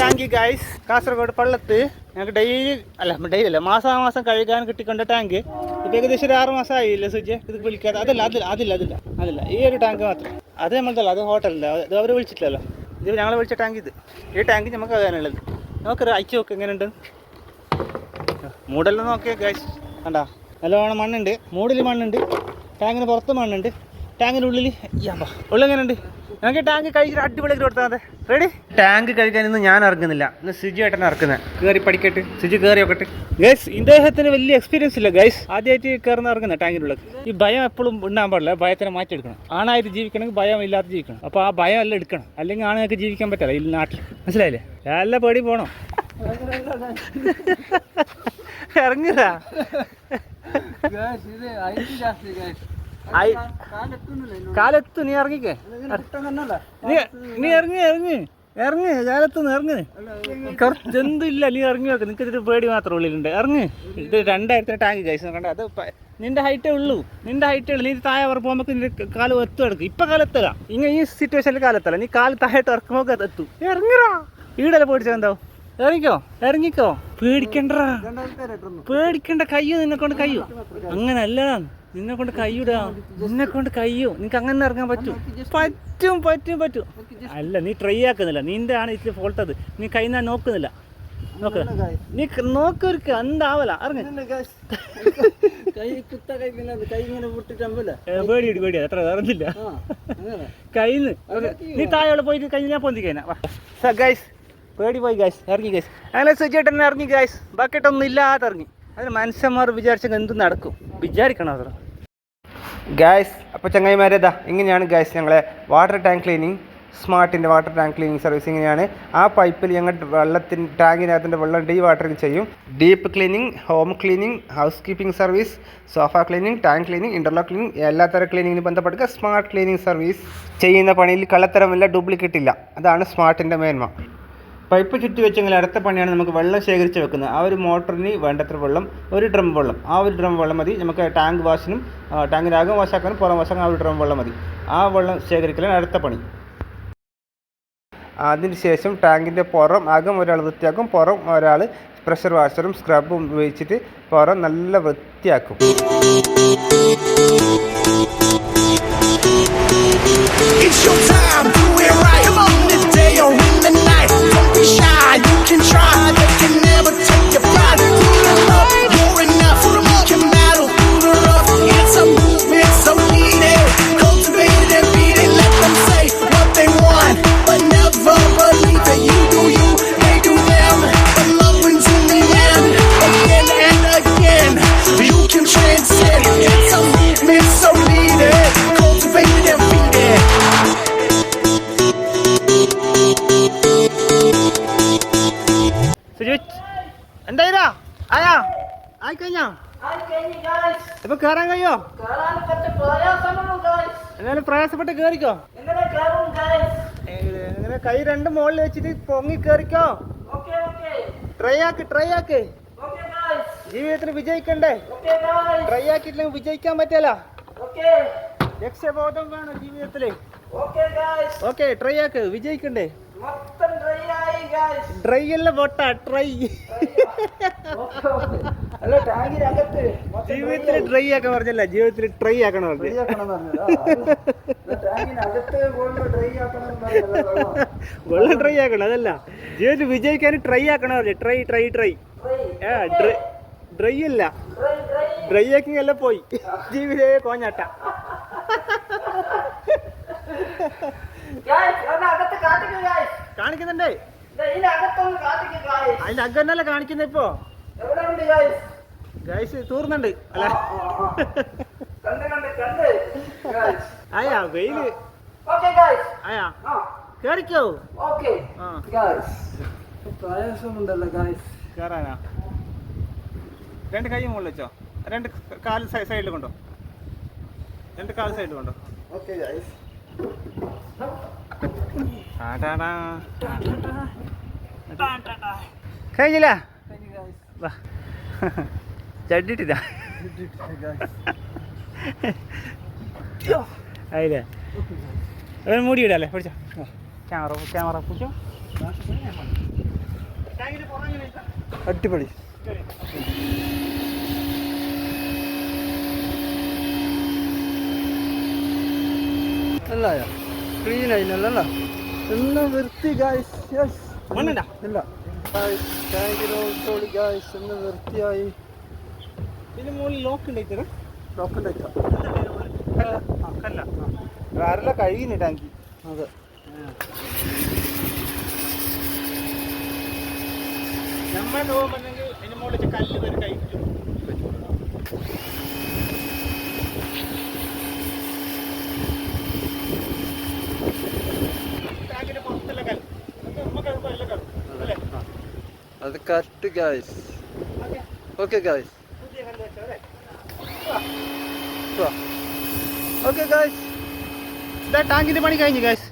Tank guys Kasaragod Pallath ഞങ്ങൾക്ക് daily അല്ല daily അല്ല മാസാമാസം കഴുകാൻ കിട്ടിക്കൊണ്ട ടാങ്ക് ഇപ്പൊ ഏകദേശം ഒരു ആറ് മാസം ആയില്ല സുജ്? ഇത് വിളിക്കാതെ. അതല്ല അതില്ല അതില്ല അതില്ല അതില്ല. ഈ ഒരു ടാങ്ക് മാത്രം. അത് നമ്മളതല്ല അത് ഹോട്ടലല്ല അത് അവർ വിളിച്ചിട്ടില്ലല്ലോ. ഇത് ഞങ്ങൾ വിളിച്ച ടാങ്ക് ഇത്. ഈ ടാങ്ക് നമുക്ക് അതാനുള്ളത് നമുക്കൊരു അയച്ചു നോക്ക് എങ്ങനെയുണ്ട്? മൂടെല്ലാം നോക്കിയാൽ ഗൈസ് കണ്ടാ? നല്ലവണ്ണം മണ്ണുണ്ട്. മൂടിൽ മണ്ണുണ്ട്. ടാങ്കിന് പുറത്ത് മണ്ണുണ്ട്. ടാങ്കിന്റെ ഉള്ളിൽ ഉള്ളെങ്ങനെയുണ്ട് ഞങ്ങൾക്ക് ടാങ്ക് കഴിച്ചിട്ട് അടിപൊളിയായിട്ട് കൊടുത്താൽ മതി. റെഡി ടാങ്ക് കഴിക്കാൻ ഇന്ന് ഞാൻ ഇറങ്ങുന്നില്ല. ഇന്ന് സിജു ഏട്ടൻ ഇറക്കുന്നത് കയറി പഠിക്കട്ടെ. സിജു കയറി നോക്കട്ടെ. ഗൈസ് ഇദ്ദേഹത്തിന് വലിയ എക്സ്പീരിയൻസ് ഇല്ല ഗൈസ് ആദ്യമായിട്ട് കയറുന്ന ഇറങ്ങുന്നത് ടാങ്കിനുള്ളിൽ. ഈ ഭയം എപ്പോഴും ഉണ്ടാകാൻ പാടില്ല. ഭയത്തിനെ മാറ്റിയെടുക്കണം ആണായിട്ട് ജീവിക്കണമെങ്കിൽ ഭയം ഇല്ലാതെ ജീവിക്കണം. അപ്പോൾ ആ ഭയം എല്ലാം എടുക്കണം. അല്ലെങ്കിൽ ആണുങ്ങൾക്ക് ജീവിക്കാൻ പറ്റില്ല ഈ നാട്ടിൽ. മനസ്സിലായില്ലേ? എല്ലാ പേടി പോണോ. ഇറങ്ങുക. ഐ- കാലത്ത് നീ ഇറങ്ങിക്കേ. നീ നീ ഇറങ്ങി ഇറങ്ങി. ഇറങ്ങി കാലത്തുനിന്ന് ഇറങ്ങി. കുറച്ച് ഇല്ല നീ ഇറങ്ങി നോക്ക്. നിനക്ക് ഇതിന്റെ പേടി മാത്രം ഉള്ളിലുണ്ട്. ഇറങ്ങി. ഇത് രണ്ടായിരത്തിന് ടാങ്ക് കഴിച്ചു കണ്ട. അത് നിന്റെ ഹൈറ്റേ ഉള്ളൂ. നിന്റെ ഹൈറ്റേ ഉള്ളൂ. നീ താഴെ ഇറക്കുമ്പോൾ നിന്റെ കാൽ എത്തും എടുക്കും ഇപ്പൊ കാലെത്തല. ഇങ്ങനെ ഈ സിറ്റുവേഷനിൽ കാലെത്തല. നീ കാൽ താഴെ ഇറക്കുമ്പോൾ എത്തും ഇറങ്ങിറാ ഈടല്ലേ പോയിട്ട് എന്താവും? ഇറങ്ങിക്കോ ഇറങ്ങിക്കോ. പേടിക്കണ്ടടാ. പേടിക്കണ്ട കയ്യോ നിന്നെ കൊണ്ട് കയ്യോ. അങ്ങനെ അല്ല നിന്നെ കൊണ്ട് കയ്യൂടാ. നിന്നെ കൊണ്ട് കയ്യോ. നിനക്ക് അങ്ങനെ ഇറങ്ങാൻ പറ്റും. പറ്റും പറ്റും പറ്റും. അല്ല നീ ട്രൈ ആക്കുന്നില്ല. നിന്റെ ആണ് ഇതിൽ ഫോൾട്ട് അത്. നീ കൈ ഞാൻ നോക്കുന്നില്ല. നോക്ക. നീ നോക്കൊരുക്ക എന്താവല? ഇറങ്ങി. കൈ കുത്ത കൈ കൈ ഇങ്ങനെ പൊട്ടിട്ടമ്പല പേടി പേടി അത്ര ഇറങ്ങില്ല കയ്യിന്ന്. നീ താഴെ പോയിട്ട് കൈ ഞാൻ പൊന്തിക്കാനാ ഗൈസ് പേടി പോയി ഗൈസ് ഇറങ്ങി ഗൈസ് അങ്ങനെ സുജേട്ടൻ ഇറങ്ങി ഗൈസ് ബക്കറ്റൊന്നും ഇല്ലാതെ ഇറങ്ങി. അതിന് മനുഷ്യന്മാർ വിചാരിച്ചെങ്കിൽ എന്ത് നടക്കും? വിചാരിക്കണം അത്ര ഗായ്സ് അപ്പോൾ ചങ്ങായിമാരേതാ ഇങ്ങനെയാണ് ഗായ്സ് ഞങ്ങളെ വാട്ടർ ടാങ്ക് ക്ലീനിങ് സ്മാർട്ടിന്റെ വാട്ടർ ടാങ്ക് ക്ലീനിങ് സർവീസ് ഇങ്ങനെയാണ്. ആ പൈപ്പിൽ ഞങ്ങൾ വെള്ളത്തിന് ടാങ്കിനകത്തിന്റെ വെള്ളം ഡീ വാട്ടറിങ് ചെയ്യും. Deep cleaning home cleaning housekeeping service sofa cleaning tank cleaning interlock cleaning എല്ലാത്തരം ക്ലീനിങ്ങിന് ബന്ധപ്പെട്ട സ്മാർട്ട് ക്ലീനിങ് സർവീസ് ചെയ്യുന്ന പണിയിൽ കള്ളത്തരമില്ല ഡ്യൂപ്ലിക്കേറ്റ് ഇല്ല. അതാണ് സ്മാർട്ടിന്റെ മേന്മ. പൈപ്പ് ചുറ്റി വെച്ചെങ്കിൽ അടുത്ത പണിയാണ് നമുക്ക് വെള്ളം ശേഖരിച്ച് വെക്കുന്നത്. ആ ഒരു മോട്ടറിന് വേണ്ടത്ര വെള്ളം ഒരു ഡ്രം വെള്ളം. ആ ഒരു ഡ്രം വെള്ളം മതി. നമുക്ക് ടാങ്ക് വാഷിനും ടാങ്കിന്റെ അകം വാഷാക്കാനും പുറം വാശാക്കാനും ആ ഒരു ഡ്രം വെള്ളം മതി. ആ വെള്ളം ശേഖരിക്കലാണ് അടുത്ത പണി. അതിന് ശേഷം ടാങ്കിന്റെ പുറം അകം ഒരാൾ വൃത്തിയാക്കും. പുറം ഒരാൾ പ്രഷർ വാഷറും സ്ക്രബും ഉപയോഗിച്ചിട്ട് പുറം നല്ല വൃത്തിയാക്കും. It's your time, try. ഇപ്പൊ കേറാൻ കഴിയോ? എന്നാലും പ്രയാസപ്പെട്ട് കേറിക്കോ. എങ്ങനെ കൈ രണ്ട് മുകളിൽ വെച്ചിട്ട് പൊങ്ങി കേറിക്കോ? ട്രൈ ആക്ക് ട്രൈ ആക്ക്. ജീവിതത്തിൽ വിജയിക്കണ്ടേ? ട്രൈ ആക്കിയിട്ടില്ലെങ്കിൽ വിജയിക്കാൻ പറ്റില്ല ലക്ഷ്യബോധം വേണം ജീവിതത്തിൽ. ഓക്കെ ട്രൈ ആക്ക്. വിജയിക്കണ്ടേ? ഡ്രൈ അല്ല പൊട്ട. ട്രൈ ജീവിതത്തിൽ ട്രൈ ആക്കാൻ പറഞ്ഞല്ല ജീവിതത്തിൽ ട്രൈ ആക്കണം പറഞ്ഞു വെള്ളം. ട്രൈ ആക്കണം അതല്ല. ജീവിതത്തിൽ വിജയിക്കാൻ ട്രൈ ആക്കണം പറഞ്ഞു. Try try try. ഏ ഡ്രൈ ഡ്രൈ അല്ല. ഡ്രൈ ആക്കിങ് അല്ല പോയി. ജീവിതേ കോഞ്ഞാട്ട. കാണിക്കുന്നുണ്ടേ. അതിന്റെ അകന്നല്ല കാണിക്കുന്ന ഇപ്പോ? ഗൈസ് തൂർന്നുണ്ട്. അല്ലേ. കണ്ട് കണ്ട് കണ്ട്. ഗായ്സ് ആയാ വെയിൽ. ആയാ. കേറിക്കോ. പ്രയാസമുണ്ടല്ലോ ഗായ്സ് കേറാനാ. രണ്ട് കൈ മുകളിൽ വെച്ചോ. രണ്ട് കാൽ സൈഡിൽ കൊണ്ടോ. രണ്ട് കാൽ സൈഡിൽ കൊണ്ടോ. ഓക്കെ ടാടാടാ. കഴിഞ്ഞില്ല വാ. ചട്ടിട്ടില്ല അതില്ലേ അവൻ മൂടി ഇടല്ലേ പഠിച്ചോ ക്യാമറ ക്യാമറ പൂച്ചോ അടിപൊളി. അല്ലായോ ക്ലീൻ ആയില്ലല്ലോ എല്ലാം വൃത്തി ഗായ്സ്? ഇല്ല. ടാങ്കിനോട്ടോളി ഗായ്സ് എല്ലാം വൃത്തിയായി. ഇതിന് മുകളിൽ ലോക്ക് ഉണ്ടായിട്ടാ ഡോക്ടർ കല്ല വേറെ കഴുകിന് ടാങ്കി? അതെ. നമ്മൾ പോകുമ്പോഴെങ്കിൽ അതിന് മുകളിൽ കല്ല് വരെ കഴിക്കും ടാങ്കിന് പുറത്തുള്ള കല്ല് അത് നമുക്ക് എളുപ്പം എല്ലാം കിടക്കും അല്ലേ അത് correct guys okay guys okay guys ഇതാ ടാങ്കിന്റെ പണി കഴിഞ്ഞു ഗൈസ്